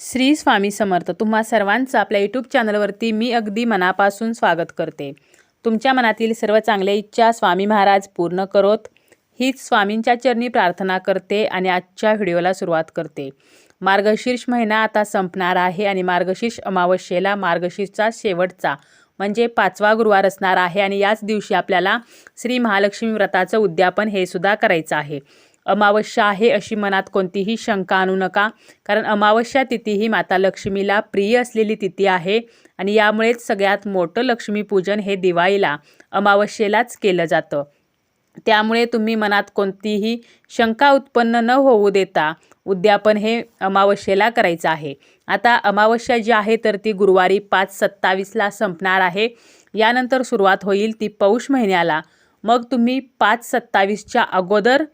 श्री स्वामी समर्थ. तुम्हा सर्वांचं आपल्या यूट्यूब चॅनलवरती मी अगदी मनापासून स्वागत करते. तुमच्या मनातील सर्व चांगल्या इच्छा स्वामी महाराज पूर्ण करोत. हीच स्वामींच्या चरणी प्रार्थना करते आणि आजच्या व्हिडिओला सुरुवात करते. मार्गशीर्ष महिना आता संपणार आहे आणि मार्गशीर्ष अमावस्येला मार्गशीर्षचा शेवटचा म्हणजे पाचवा गुरुवार असणार आहे आणि याच दिवशी आपल्याला श्री महालक्ष्मी व्रताचं उद्यापन हे सुद्धा करायचं आहे. अमावस्या आहे अशी मनात कोणतीही शंका आणू नका. कारण अमावस्या तिथी ही माता लक्ष्मीला प्रिय असलेली तिथी आहे आणि यामुळेच सगळ्यात मोठं लक्ष्मीपूजन हे दिवाळीला अमावस्येलाच केलं जातं. त्यामुळे तुम्ही मनात कोणतीही शंका उत्पन्न न होऊ देता उद्यापन हे अमावस्येला करायचं आहे. आता अमावस्या जी आहे तर ती गुरुवारी पाच सत्तावीसला संपणार आहे. यानंतर सुरुवात होईल ती पौष महिन्याला. मग तुम्ही पाच सत्तावीसच्या अगोदर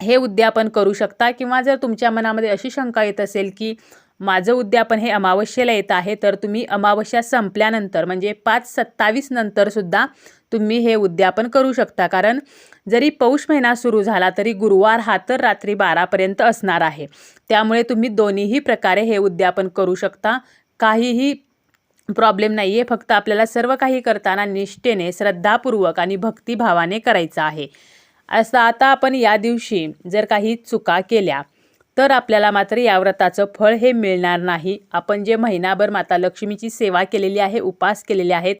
हे उद्यापन करू शकता किंवा जर तुमच्या मनामध्ये अशी शंका येत असेल की माझं उद्यापन हे अमावस्येला येत आहे तर तुम्ही अमावस्या संपल्यानंतर म्हणजे पाच सत्तावीस नंतरसुद्धा तुम्ही हे उद्यापन करू शकता. कारण जरी पौष महिना सुरू झाला तरी गुरुवार हा तर रात्री बारापर्यंत असणार आहे. त्यामुळे तुम्ही दोन्हीही प्रकारे हे उद्यापन करू शकता. काहीही प्रॉब्लेम नाही आहे फक्त आपल्याला सर्व काही करताना निष्ठेने श्रद्धापूर्वक आणि भक्तिभावाने करायचं आहे. असं आता आपण या दिवशी जर काही चुका केल्या तर आपल्याला मात्र या व्रताचं फळ हे मिळणार नाही. आपण जे महिनाभर माता लक्ष्मीची सेवा केलेली आहे उपास केलेले आहेत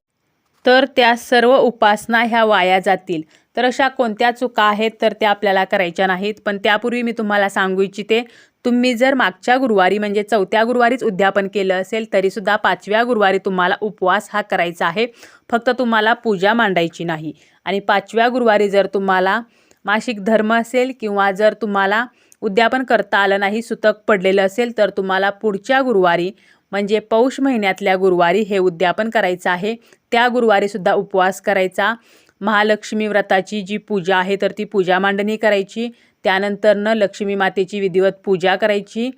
तर त्या सर्व उपासना ह्या वाया जातील. तर अशा कोणत्या चुका आहेत तर त्या आपल्याला करायच्या नाहीत. पण त्यापूर्वी मी तुम्हाला सांगू इच्छिते तुम्ही जर मागच्या गुरुवारी म्हणजे चौथ्या गुरुवारीच उद्यापन केलं असेल तरीसुद्धा पाचव्या गुरुवारी तुम्हाला उपवास हा करायचा आहे. फक्त तुम्हाला पूजा मांडायची नाही. आणि पाचव्या गुरुवारी जर तुम्हाला मासिक धर्म असेल किंवा जर तुम्हाला उद्यापन करता आलं नाही सुतक पडलेलं असेल तर तुम्हाला पुढच्या गुरुवारी म्हणजे पौष महिन्यातल्या गुरुवारी हे उद्यापन करायचं आहे. त्या गुरुवारीसुद्धा उपवास करायचा. महालक्ष्मी व्रताची जी पूजा आहे तर ती पूजा मांडणी करायची. त्यानंतरनं लक्ष्मी मातेची विधिवत पूजा करायची.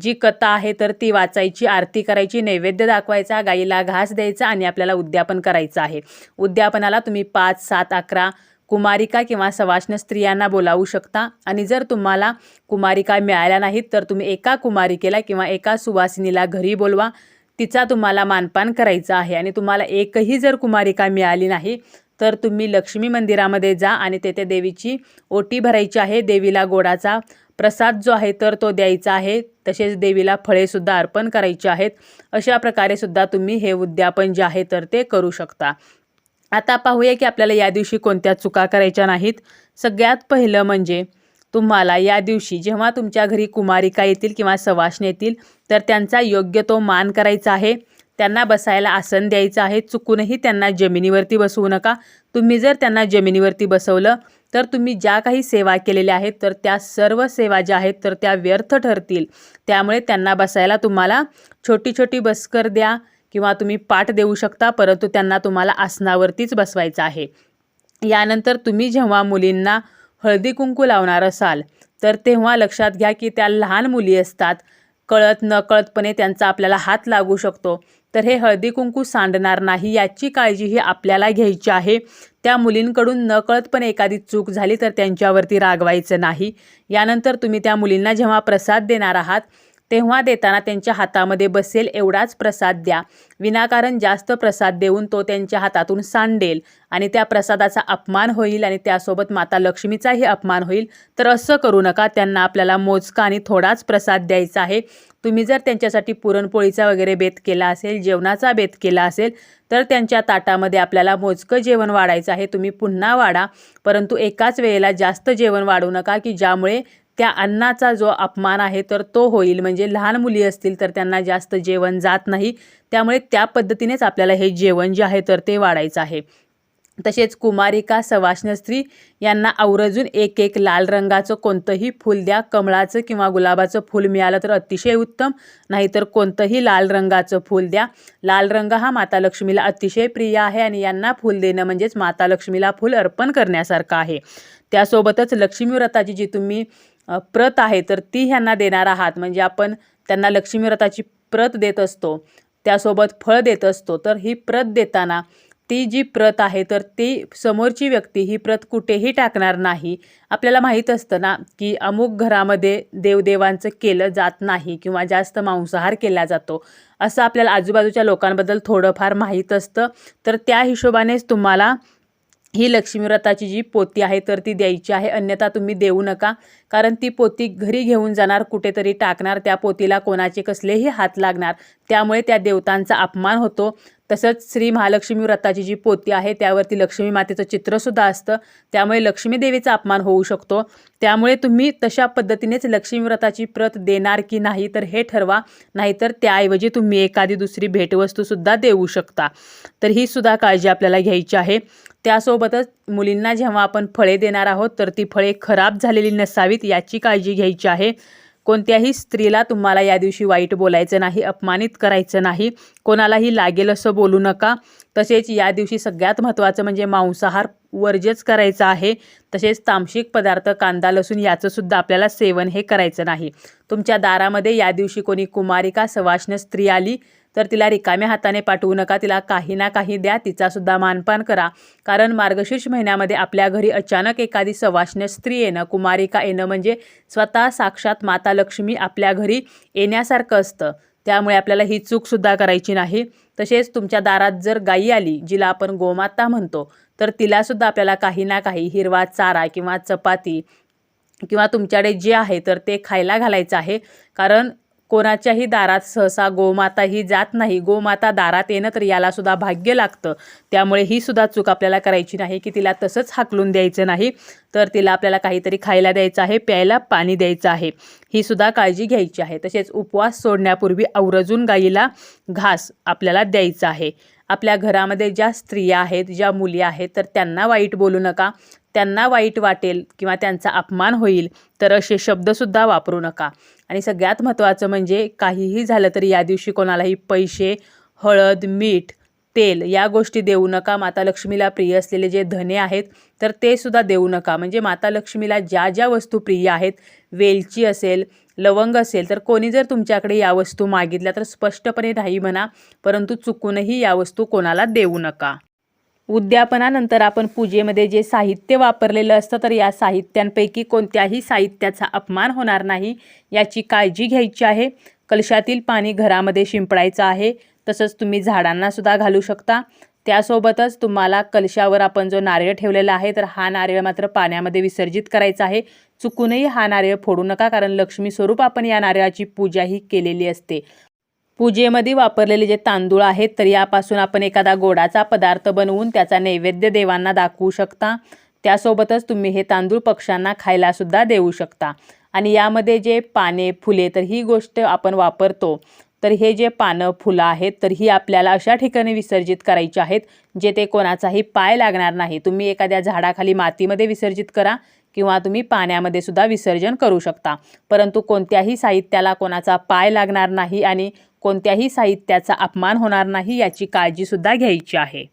जी कथा आहे तर ती वाचायची आरती करायची नैवेद्य दाखवायचा गाईला घास द्यायचा आणि आपल्याला उद्यापन करायचं आहे. उद्यापनाला तुम्ही पाच सात अकरा कुमारिका किंवा सवाष्ण स्त्रियांना बोलावू शकता. आणि जर तुम्हाला कुमारिका मिळाल्या नाहीत तर तुम्ही एका कुमारिकेला किंवा एका सुवासिनीला घरी बोलवा. तिचा तुम्हाला मानपान करायचं आहे आणि तुम्हाला एकही जर कुमारिका मिळाली नाही तर तुम्ही लक्ष्मी मंदिरामध्ये जा आणि तेथे देवीची ओटी भरायची आहे. देवीला गोडाचा प्रसाद जो आहे तर तो द्यायचा आहे. तसेच देवीला फळेसुद्धा अर्पण करायची आहेत. अशा प्रकारे सुद्धा तुम्ही हे उद्यापन जे आहे तर ते करू शकता. आता पाहूया की आपल्याला या दिवशी कोणत्या चुका करायच्या नाहीत. सगळ्यात पहिलं म्हणजे तुम्हाला या दिवशी जेव्हा तुमच्या घरी कुमारिका येतील किंवा सवाष्ण येतील तर त्यांचा योग्य तो मान करायचा आहे. त्यांना बसायला आसन द्यायचं आहे. चुकूनही त्यांना जमिनीवरती बसवू नका. तुम्ही जर त्यांना जमिनीवरती बसवलं तर तुम्ही ज्या काही सेवा केलेल्या आहेत तर त्या सर्व सेवा ज्या आहेत तर त्या व्यर्थ ठरतील. त्यामुळे त्यांना बसायला तुम्हाला छोटी छोटी बसकर द्या किंवा तुम्ही पाठ देऊ शकता परंतु त्यांना तुम्हाला आसनावरतीच बसवायचं आहे. यानंतर तुम्ही जेव्हा मुलींना हळदी कुंकू लावणार असाल तर तेव्हा लक्षात घ्या की त्या लहान मुली असतात. कळत नकळतपणे त्यांचा आपल्याला हात लागू शकतो. तर हे हळदी कुंकू सांडणार नाही याची काळजी ही आपल्याला घ्यायची आहे. त्या मुलींकडून नकळतपणे एखादी चूक झाली तर त्यांच्यावरती रागवायचं नाही. यानंतर तुम्ही त्या मुलींना जेव्हा प्रसाद देणार आहात तेव्हा देताना त्यांच्या हातामध्ये बसेल एवढाच प्रसाद द्या. विनाकारण जास्त प्रसाद देऊन तो त्यांच्या हातातून सांडेल आणि त्या प्रसादाचा अपमान होईल आणि त्यासोबत माता लक्ष्मीचाही अपमान होईल. तर असं करू नका. त्यांना आपल्याला मोजका आणि थोडाच प्रसाद द्यायचा आहे. तुम्ही जर त्यांच्यासाठी पुरणपोळीचा वगैरे बेत केला असेल जेवणाचा बेत केला असेल तर त्यांच्या ताटामध्ये आपल्याला मोजकं जेवण वाढायचं आहे. तुम्ही पुन्हा वाढा. परंतु एकाच वेळेला जास्त जेवण वाढू नका की ज्यामुळे त्या अन्नाचा जो अपमान आहे तर तो होईल. म्हणजे लहान मुली असतील तर त्यांना जास्त जेवण जात नाही. त्यामुळे त्या पद्धतीनेच आपल्याला हे जेवण जे आहे तर ते वाढायचं आहे. तसेच कुमारिका सवाष्ण स्त्री यांना आवर्जून एक एक लाल रंगाचं कोणतंही फूल द्या. कमळाचं किंवा गुलाबाचं फूल मिळालं तर अतिशय उत्तम. नाहीतर कोणतंही लाल रंगाचं फूल द्या. लाल रंग हा माता लक्ष्मीला अतिशय प्रिय आहे आणि यांना फूल देणं म्हणजेच माता लक्ष्मीला फूल अर्पण करण्यासारखं आहे. त्यासोबतच लक्ष्मी व्रताची जी तुम्ही प्रत आहे तर ती ह्यांना देणार आहात. म्हणजे आपण त्यांना लक्ष्मीव्रताची प्रत देत असतो त्यासोबत फळ देत असतो. तर ही प्रत देताना ती जी प्रत आहे तर ती समोरची व्यक्ती ही प्रत कुठेही टाकणार नाही. आपल्याला माहीत असतं ना की अमुक घरामध्ये देवदेवांचं केलं जात नाही किंवा जास्त मांसाहार केला जातो. असं आपल्याला आजूबाजूच्या लोकांबद्दल थोडंफार माहीत असतं. तर त्या हिशोबानेच तुम्हाला ही लक्ष्मीव्रताची जी पोती आहे तर ती द्यायची आहे. अन्यथा तुम्ही देऊ नका कारण ती पोती घरी घेऊन जाणार कुठेतरी टाकणार. त्या पोतीला कोणाचे कसलेही हात लागणार. त्यामुळे त्या देवतांचा अपमान होतो. तसंच श्री महालक्ष्मी व्रताची जी पोती आहे त्यावरती लक्ष्मी मातेचं चित्रसुद्धा असतं. त्यामुळे लक्ष्मी देवीचा अपमान होऊ शकतो. त्यामुळे तुम्ही तशा पद्धतीनेच लक्ष्मी व्रताची प्रत देणार की नाही तर हे ठरवा. नाहीतर त्याऐवजी तुम्ही एखादी दुसरी भेटवस्तूसुद्धा देऊ शकता. तर ही सुद्धा काळजी आपल्याला घ्यायची आहे. त्यासोबतच मुलींना जेव्हा आपण फळे देणार आहोत तर ती फळे खराब झालेली नसावीत याची काळजी घ्यायची आहे. कोणत्याही स्त्रीला तुम्हाला या दिवशी वाईट बोलायचं नाही अपमानित करायचं नाही कोणालाही लागेल असं बोलू नका. तसेच या दिवशी सगळ्यात महत्त्वाचं म्हणजे मांसाहार वर्जच करायचा आहे. तसेच तामशिक पदार्थ कांदा लसूण याचंसुद्धा आपल्याला सेवन हे करायचं नाही. तुमच्या दारामध्ये या दिवशी कोणी कुमारिका सवाष्ण स्त्री आली तर तिला रिकाम्या हाताने पाठवू नका तिला काही ना काही द्या तिचासुद्धा मानपान करा. कारण मार्गशीर्ष महिन्यामध्ये आपल्या घरी अचानक एखादी सवाष्ण स्त्री येणं कुमारिका येणं म्हणजे स्वतः साक्षात माता लक्ष्मी आपल्या घरी येण्यासारखं असतं. त्यामुळे आपल्याला ही चूकसुद्धा करायची नाही. तसेच तुमच्या दारात जर गाई आली जिला आपण गोमाता म्हणतो तर तिलासुद्धा आपल्याला काही ना काही हिरवा चारा किंवा चपाती किंवा तुमच्याकडे जे आहे तर ते खायला घालायचं आहे. कारण कोणाच्याही दारात सहसा गोमाता ही जात नाही. गोमाता दारात येणं तर याला सुद्धा भाग्य लागतं. त्यामुळे ही सुद्धा चूक आपल्याला करायची नाही की तिला तसंच हाकलून द्यायचं नाही. तर तिला आपल्याला काहीतरी खायला द्यायचं आहे प्यायला पाणी द्यायचं आहे. ही सुद्धा काळजी घ्यायची आहे. तसेच उपवास सोडण्यापूर्वी आवरजून गाईला घास आपल्याला द्यायचा आहे. आपल्या घरामध्ये ज्या स्त्रिया आहेत ज्या मुली आहेत तर त्यांना वाईट बोलू नका. त्यांना वाईट वाटेल किंवा त्यांचा अपमान होईल तर असे शब्दसुद्धा वापरू नका. आणि सगळ्यात महत्त्वाचं म्हणजे काहीही झालं तरी या दिवशी कोणालाही पैसे हळद मीठ तेल या गोष्टी देऊ नका. माता लक्ष्मीला प्रिय असलेले जे धने आहेत तर ते सुद्धा देऊ नका. म्हणजे माता लक्ष्मीला ज्या ज्या वस्तू प्रिय आहेत वेलची असेल लवंग असेल तर कोणी जर तुमच्याकडे या वस्तू मागितल्या तर स्पष्टपणे नाही म्हणा परंतु चुकूनही या वस्तू कोणाला देऊ नका. उद्यापनानंतर आपण पूजेमध्ये जे साहित्य वापरलेलं असतं तर या साहित्यांपैकी कोणत्याही साहित्याचा अपमान होणार नाही. याची काळजी घ्यायची आहे. कलशातील पाणी घरामध्ये शिंपडायचं आहे. तसंच तुम्ही झाडांनासुद्धा घालू शकता. त्यासोबतच तुम्हाला कलशावर आपण जो नारळ ठेवलेला आहे तर हा नारळ मात्र पाण्यामध्ये विसर्जित करायचा आहे. चुकूनही हा नारळ फोडू नका कारण लक्ष्मी स्वरूप आपण या नारळाची पूजाही केलेली असते. पूजेमध्ये वापरलेले जे तांदूळ आहेत तर यापासून आपण एखादा गोडाचा पदार्थ बनवून त्याचा नैवेद्य देवांना दाखवू शकता. त्यासोबतच तुम्ही हे तांदूळ पक्ष्यांना खायलासुद्धा देऊ शकता. आणि यामध्ये जे पाने फुले तर ही गोष्ट आपण वापरतो. तर हे जे पानं फुलं आहेत तर ही आपल्याला अशा ठिकाणी विसर्जित करायची आहेत जेथे कोणाचाही पाय लागणार नाही. तुम्ही एखाद्या झाडाखाली मातीमध्ये विसर्जित करा किंवा तुम्ही पाण्यामध्ये सुद्धा विसर्जन करू शकता. परंतु कोणत्याही साहित्याला कोणाचा पाय लागणार नाही आणि कोणत्याही साहित्याचा अपमान होणार नाही याची काळजीसुद्धा घ्यायची आहे.